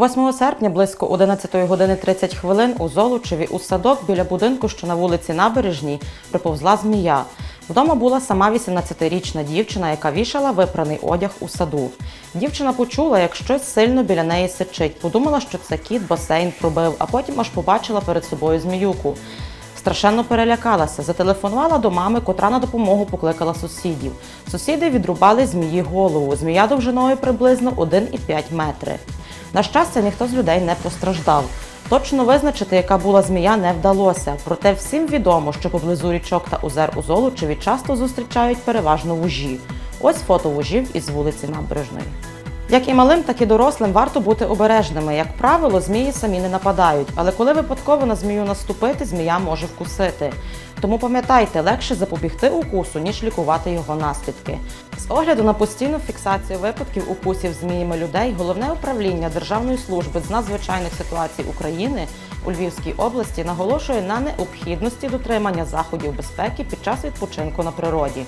8 серпня близько 11 години 30 хвилин у Золочеві у садок біля будинку, що на вулиці Набережній, приповзла змія. Вдома була сама 18-річна дівчина, яка вішала випраний одяг у саду. Дівчина почула, як щось сильно біля неї сичить. Подумала, що це кіт басейн пробив, а потім аж побачила перед собою зміюку. Страшенно перелякалася, зателефонувала до мами, котра на допомогу покликала сусідів. Сусіди відрубали змії голову. Змія довжиною приблизно 1,5 метри. На щастя, ніхто з людей не постраждав. Точно визначити, яка була змія, не вдалося. Проте всім відомо, що поблизу річок та озер у Золочеві часто зустрічають переважно вужі. Ось фото вужів із вулиці Набережної. Як і малим, так і дорослим варто бути обережними. Як правило, змії самі не нападають, але коли випадково на змію наступити, змія може вкусити. Тому пам'ятайте, легше запобігти укусу, ніж лікувати його наслідки. З огляду на постійну фіксацію випадків укусів зміями людей, головне управління Державної служби з надзвичайних ситуацій України у Львівській області наголошує на необхідності дотримання заходів безпеки під час відпочинку на природі.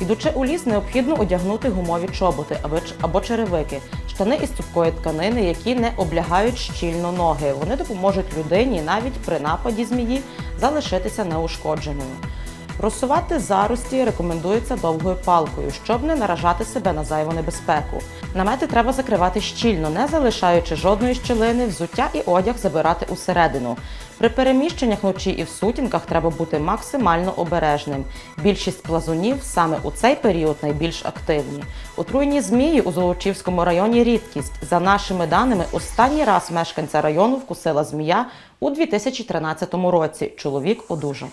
Ідучи у ліс, необхідно одягнути гумові чоботи або, черевики, штани із цупкої тканини, які не облягають щільно ноги. Вони допоможуть людині навіть при нападі змії залишитися неушкодженою. Розсувати зарості рекомендується довгою палкою, щоб не наражати себе на зайву небезпеку. Намети треба закривати щільно, не залишаючи жодної щілини, взуття і одяг забирати усередину. При переміщеннях вночі і в сутінках треба бути максимально обережним. Більшість плазунів саме у цей період найбільш активні. Отруйні змії у Золочівському районі рідкість. За нашими даними, останній раз мешканця району вкусила змія у 2013 році. Чоловік одужав.